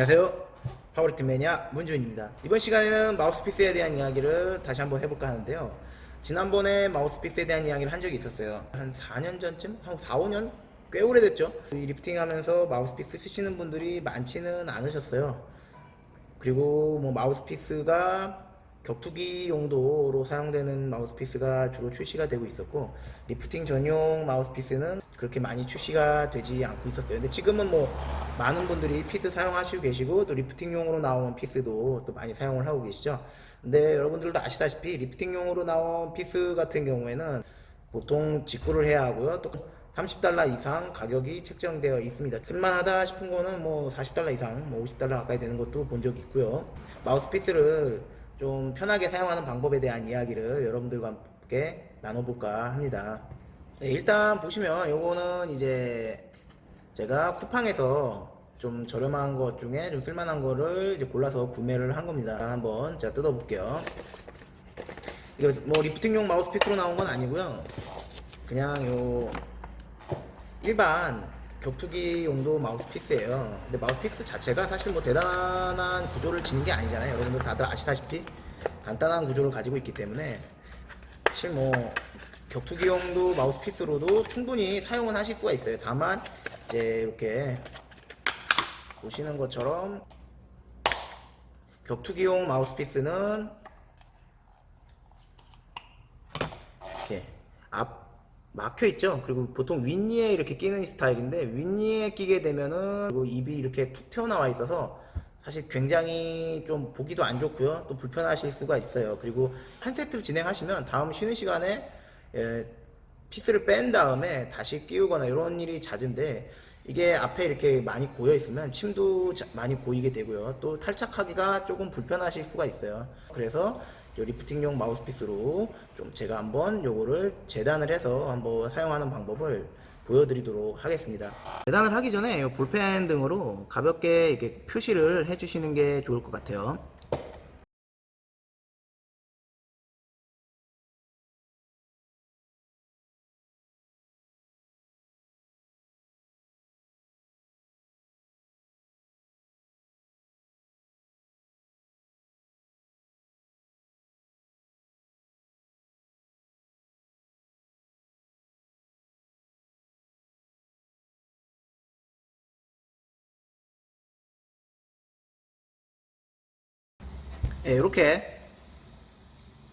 안녕하세요. 파워리트 매니아 문준입니다. 이번 시간에는 마우스피스에 대한 이야기를 다시 한번 해볼까 하는데요. 지난번에 마우스피스에 대한 이야기를 한 적이 있었어요. 한 4년 전쯤? 한 4, 5년? 꽤 오래됐죠. 이 리프팅 하면서 마우스피스 쓰시는 분들이 많지는 않으셨어요. 그리고 뭐 마우스피스가 격투기 용도로 사용되는 마우스피스가 주로 출시가 되고 있었고 리프팅 전용 마우스피스는 그렇게 많이 출시가 되지 않고 있었어요. 근데 지금은 뭐 많은 분들이 피스 사용하시고 계시고 또 리프팅용으로 나온 피스도 또 많이 사용을 하고 계시죠. 근데 여러분들도 아시다시피 리프팅용으로 나온 피스 같은 경우에는 보통 직구를 해야 하고요. 또 30달러 이상 가격이 책정되어 있습니다. 쓸만하다 싶은 거는 뭐 40달러 이상, 뭐 50달러 가까이 되는 것도 본 적이 있고요. 마우스피스를 좀 편하게 사용하는 방법에 대한 이야기를 여러분들과 함께 나눠볼까 합니다. 네, 일단 보시면 요거는 이제 제가 쿠팡에서 좀 저렴한 것 중에 좀 쓸만한 거를 이제 골라서 구매를 한 겁니다. 한번 제가 뜯어볼게요. 이거 뭐 리프팅용 마우스피스로 나온 건 아니고요. 그냥 요 일반 격투기 용도 마우스피스예요. 근데 마우스피스 자체가 사실 뭐 대단한 구조를 지닌 게 아니잖아요. 여러분들 다들 아시다시피 간단한 구조를 가지고 있기 때문에 사실 뭐 격투기 용도 마우스피스로도 충분히 사용은 하실 수가 있어요. 다만 이제 이렇게 보시는 것처럼 격투기용 마우스피스는 이렇게 앞 막혀 있죠. 그리고 보통 윗니에 이렇게 끼는 스타일인데 윗니에 끼게 되면은 그리고 입이 이렇게 툭 튀어나와 있어서 사실 굉장히 좀 보기도 안 좋고요. 또 불편하실 수가 있어요. 그리고 한 세트를 진행하시면 다음 쉬는 시간에 예, 피스를 뺀 다음에 다시 끼우거나 이런 일이 잦은데 이게 앞에 이렇게 많이 고여 있으면 침도 자- 많이 고이게 되고요. 또 탈착하기가 조금 불편하실 수가 있어요. 그래서 요 리프팅용 마우스피스로 좀 제가 한번 요거를 재단을 해서 한번 사용하는 방법을 보여드리도록 하겠습니다. 재단을 하기 전에 요 볼펜 등으로 가볍게 이렇게 표시를 해주시는 게 좋을 것 같아요. 예, 이렇게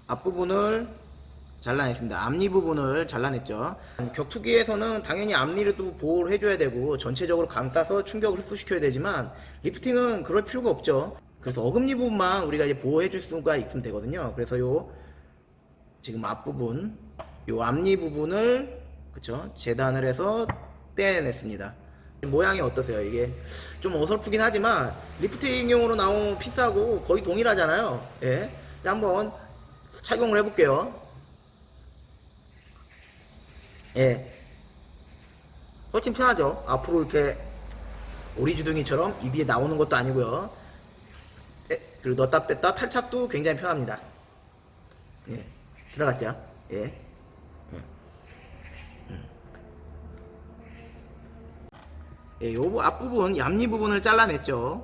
앞부분을 잘라냈습니다. 앞니 부분을 잘라냈죠. 격투기에서는 당연히 앞니를 또 보호를 해줘야 되고 전체적으로 감싸서 충격을 흡수시켜야 되지만 리프팅은 그럴 필요가 없죠. 그래서 어금니 부분만 우리가 이제 보호해줄 수가 있으면 되거든요. 그래서 요 지금 앞부분, 요 앞니 부분을 그쵸 재단을 해서 떼냈습니다. 모양이 어떠세요? 이게 좀 어설프긴 하지만 리프팅용으로 나온 피스하고 거의 동일하잖아요. 예, 한번 착용을 해볼게요. 예, 훨씬 편하죠. 앞으로 이렇게 오리주둥이처럼 입 위에 나오는 것도 아니고요. 예, 그리고 넣었다 뺐다 탈착도 굉장히 편합니다. 예, 들어갔죠? 예. 예, 요 앞부분, 앞니 부분을 잘라냈죠.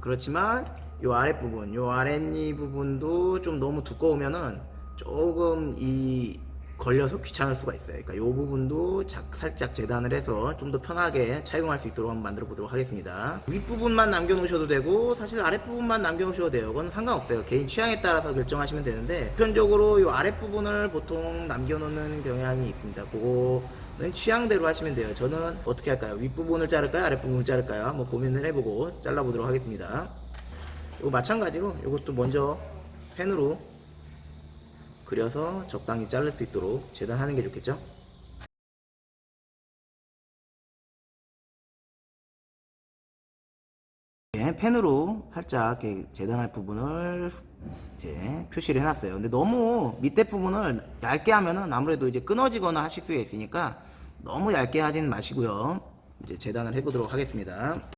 그렇지만 요 아랫부분, 요 아랫니 부분도 좀 너무 두꺼우면은 조금 이 걸려서 귀찮을 수가 있어요. 그러니까 요 부분도 자- 살짝 재단을 해서 좀 더 편하게 착용할 수 있도록 한번 만들어 보도록 하겠습니다. 윗부분만 남겨 놓으셔도 되고 사실 아랫부분만 남겨 놓으셔도 돼요. 그건 상관없어요. 개인 취향에 따라서 결정하시면 되는데 보편적으로 요 아랫부분을 보통 남겨 놓는 경향이 있습니다. 그거는 취향대로 하시면 돼요. 저는 어떻게 할까요? 윗부분을 자를까요? 아랫부분을 자를까요? 한번 고민을 해보고 잘라보도록 하겠습니다. 이거 마찬가지로 이것도 먼저 펜으로 그려서 적당히 자를 수 있도록 재단하는 게 좋겠죠? 네, 펜으로 살짝 이렇게 재단할 부분을 이제 표시를 해놨어요. 근데 너무 밑에 부분을 얇게 하면은 아무래도 이제 끊어지거나 하실 수가 있으니까 너무 얇게 하진 마시고요. 이제 재단을 해보도록 하겠습니다.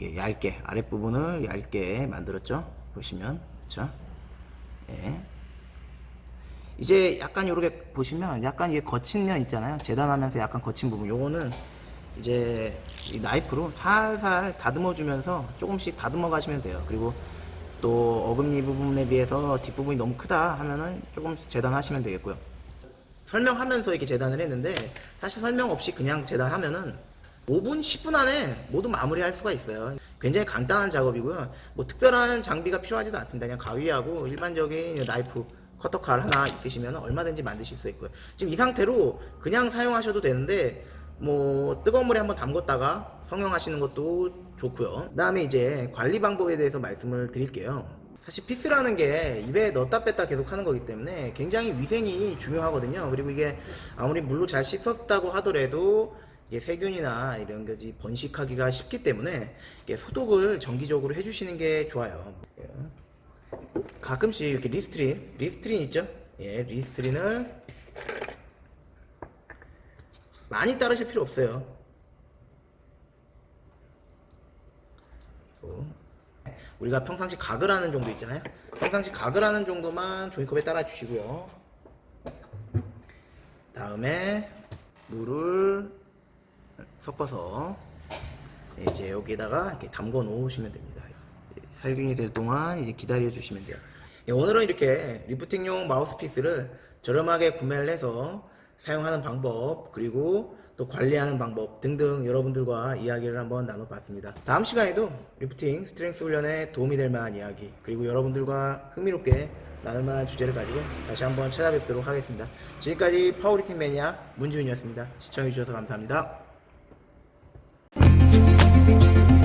예, 얇게 아랫부분을 얇게 만들었죠? 보시면. 자 예. 이제 약간 이렇게 보시면 약간 이게 거친 면 있잖아요. 재단하면서 약간 거친 부분. 요거는 이제 이 나이프로 살살 다듬어 주면서 조금씩 다듬어 가시면 돼요. 그리고 또 어금니 부분에 비해서 뒷부분이 너무 크다 하면은 조금 재단하시면 되겠고요. 설명하면서 이렇게 재단을 했는데 사실 설명 없이 그냥 재단하면은 5분 10분 안에 모두 마무리할 수가 있어요. 굉장히 간단한 작업이고요. 뭐 특별한 장비가 필요하지도 않습니다. 그냥 가위하고 일반적인 나이프 커터 칼 하나 있으시면 얼마든지 만드실 수 있고요. 지금 이 상태로 그냥 사용하셔도 되는데 뭐 뜨거운 물에 한번 담궜다가 성형하시는 것도 좋고요. 그 다음에 이제 관리 방법에 대해서 말씀을 드릴게요. 사실 피스라는 게 입에 넣었다 뺐다 계속 하는 거기 때문에 굉장히 위생이 중요하거든요. 그리고 이게 아무리 물로 잘 씻었다고 하더라도 이게 세균이나 이런 것이 번식하기가 쉽기 때문에 소독을 정기적으로 해주시는 게 좋아요. 가끔씩 이렇게 리스트린, 리스트린 있죠? 예, 리스트린을 많이 따르실 필요 없어요. 우리가 평상시 각을 하는 정도 있잖아요. 평상시 각을 하는 정도만 종이컵에 따라 주시고요. 다음에 물을 섞어서 이제 여기에다가 이렇게 담궈 놓으시면 됩니다. 살균이 될 동안 이제 기다려 주시면 돼요. 예, 오늘은 이렇게 리프팅용 마우스피스를 저렴하게 구매를 해서 사용하는 방법 그리고 또 관리하는 방법 등등 여러분들과 이야기를 한번 나눠봤습니다. 다음 시간에도 리프팅 스트렝스 훈련에 도움이 될 만한 이야기 그리고 여러분들과 흥미롭게 나눌 만한 주제를 가지고 다시 한번 찾아뵙도록 하겠습니다. 지금까지 파워리팅 매니아 문지훈이었습니다. 시청해주셔서 감사합니다. Thank you.